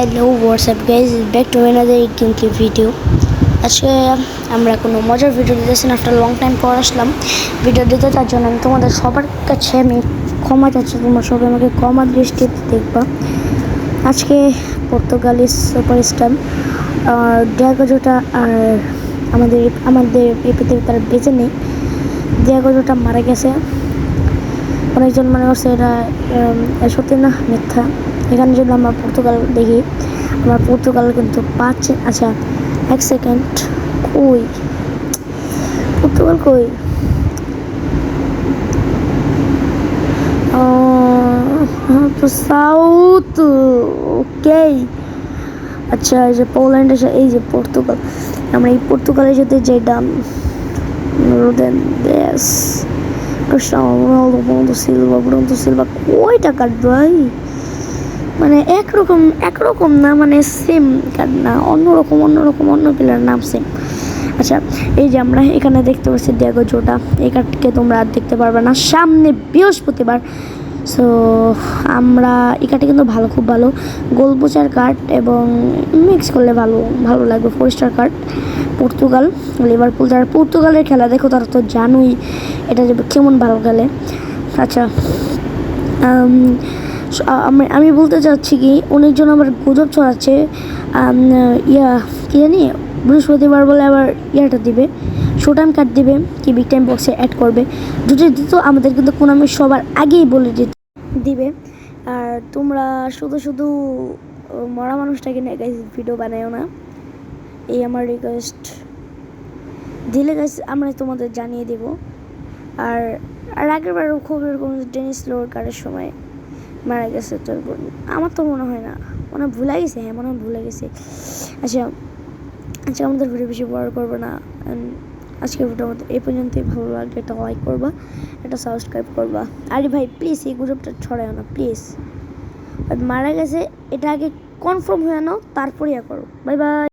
Hello WhatsApp guys back to another game কি video আজকে আমরা কোনো মজার ভিডিও দিতেছি না আফটার লং টাইম পর আসলাম। ভিডিও দিতে তার জন্য আমি তোমাদের সবার কাছে আমি ক্ষমা চাচ্ছি। তোমরা সবাই আমাকে ক্ষমা দৃষ্টিতে দেখবা। আজকে পর্তুগালি সুপার স্টার ডিয়াগোজোটা আর আমাদের আমাদের এই পৃথিবী তারা বেঁচে নেই। ডিয়াগোজোটা মারা গেছে। অনেকজন মনে করছে এটা সত্যি না, মিথ্যা। এখানে যদি আমরা পর্তুগাল দেখি আমরা পর্তুগাল কিন্তু পাঁচ আচ্ছা এক সেকেন্ড কই? পর্তুগাল কই? সাউথ ওকে আচ্ছা এই যে পোল্যান্ড এসে এই যে পর্তুগাল। আমরা এই পর্তুগালে যেতে যেটা দেশ। Cristiano Ronaldo, Bruno Silva, Bruno Silva কয়টা কার্ড ভাই? মানে একরকম একরকম না মানে সেম কার্ড না, অন্যরকম অন্যরকম, অন্য প্লেয়ার নাম সেম আচ্ছা এই যে আমরা এখানে দেখতে পাচ্ছি দেখো জোটা এই কার্ডকে তোমরা আর দেখতে পারবে না। সামনে বৃহস্পতিবার সো আমরা, এই কার্ডটা কিন্তু ভালো, খুব ভালো। গোল বোচার কার্ড এবং মিক্স করলে ভালো ভালো লাগবে four star card Portugal Liverpool যারা পর্তুগালের খেলা দেখো, তারা তো জানোই এটা যে কেমন ভালো খেলে। আচ্ছা আম, আমি বলতে চাচ্ছি কি অনেকজন আবার গুজব ছড়াচ্ছে ইয়া কি জানি বৃহস্পতিবার বলে আবার ইয়াটা দিবে শো টাইম কার্ড দিবে কি বিগ টাইম বক্সে অ্যাড করবে। যদি দিত আমাদের কিন্তু কোন আমি সবার আগেই বলে দিত দিবে। আর তোমরা শুধু শুধু মরা মানুষটাকে নিয়ে গাইজ ভিডিও বানায়ও না। এই আমার রিকোয়েস্ট দিলে গাইজ আমরা তোমাদের জানিয়ে দেব। আর আর আগের বারও খুব এরকম ডেনিস লোর কারের সময় মারা গেছে তো আমার তো মনে হয় না। মনে হয় ভুলে গেছে হ্যাঁ মনে হয় ভুলে গেছে। আচ্ছা আচ্ছা আমাদের ভিডিও বেশি বড় করব না। আজকের ভিডিও আমাদের এই পর্যন্তই। ভালো লাগলে একটা লাইক করবা, একটা সাবস্ক্রাইব করবা। আরে ভাই প্লিজ এই গুজবটা ছড়ায় না প্লিজ মারা গেছে, এটা আগে কনফার্ম হয়ে নাও, তারপরে ইয়া করো। Bye bye